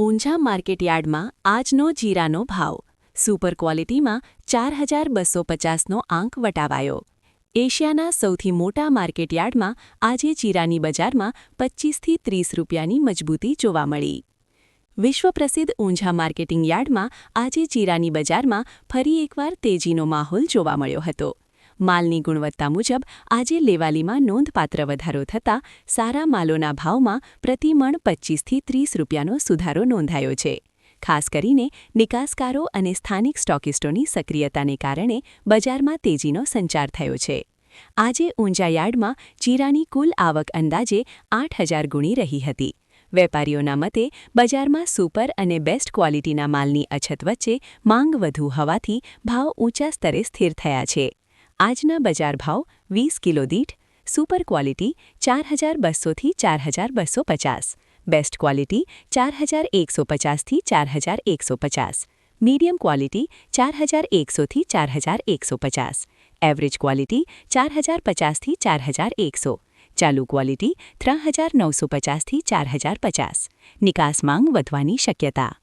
ઊંઝા માર્કેટયાર્ડમાં આજનો જીરાનો ભાવ. સુપર ક્વોલિટીમાં ચાર હજાર બસો પચાસનો આંક વટાવાયો. એશિયાના સૌથી મોટા માર્કેટયાર્ડમાં આજે જીરાની બજારમાં પચ્ચીસથી ત્રીસ રૂપિયાની મજબૂતી જોવા મળી. વિશ્વ પ્રસિદ્ધ ઊંઝા માર્કેટિંગ યાર્ડમાં આજે જીરાની બજારમાં ફરી એકવાર તેજીનો માહોલ જોવા મળ્યો હતો. માલની ગુણવત્તા મુજબ આજે લેવાલીમાં નોંધપાત્ર વધારો થતાં સારા માલોના ભાવમાં પ્રતિમણ પચ્ચીસથી ત્રીસ રૂપિયાનો સુધારો નોંધાયો છે. ખાસ કરીને નિકાસકારો અને સ્થાનિક સ્ટોકિસ્ટોની સક્રિયતાને કારણે બજારમાં તેજીનો સંચાર થયો છે. આજે ઊંઝા યાર્ડમાં ચીરાની કુલ આવક અંદાજે આઠ હજાર ગુણી રહી હતી. વેપારીઓના મતે, બજારમાં સુપર અને બેસ્ટ ક્વોલિટીના માલની અછત વચ્ચે માંગ વધુ હોવાથી ભાવ ઊંચા સ્તરે સ્થિર થયા છે. આજના બજાર ભાવ વીસ કિલો દીઠ સુપર ક્વોલિટી ચાર હજાર બસોથી ચાર હજાર બસો પચાસ બેસ્ટ ક્વોલિટી ચાર હજાર એકસો પચાસથી ચાર હજાર એકસો પચાસ મીડિયમ ક્વોલિટી ચાર હજાર એકસોથી ચાર હજાર એકસો પચાસ એવરેજ ક્વોલિટી ચાર હજાર પચાસથી ચાર હજાર એકસો, ચાલુ ક્વોલિટી ત્રણ હજાર નવસો પચાસથી ચાર હજાર પચાસ, નિકાસ માંગ વધવાની શક્યતા.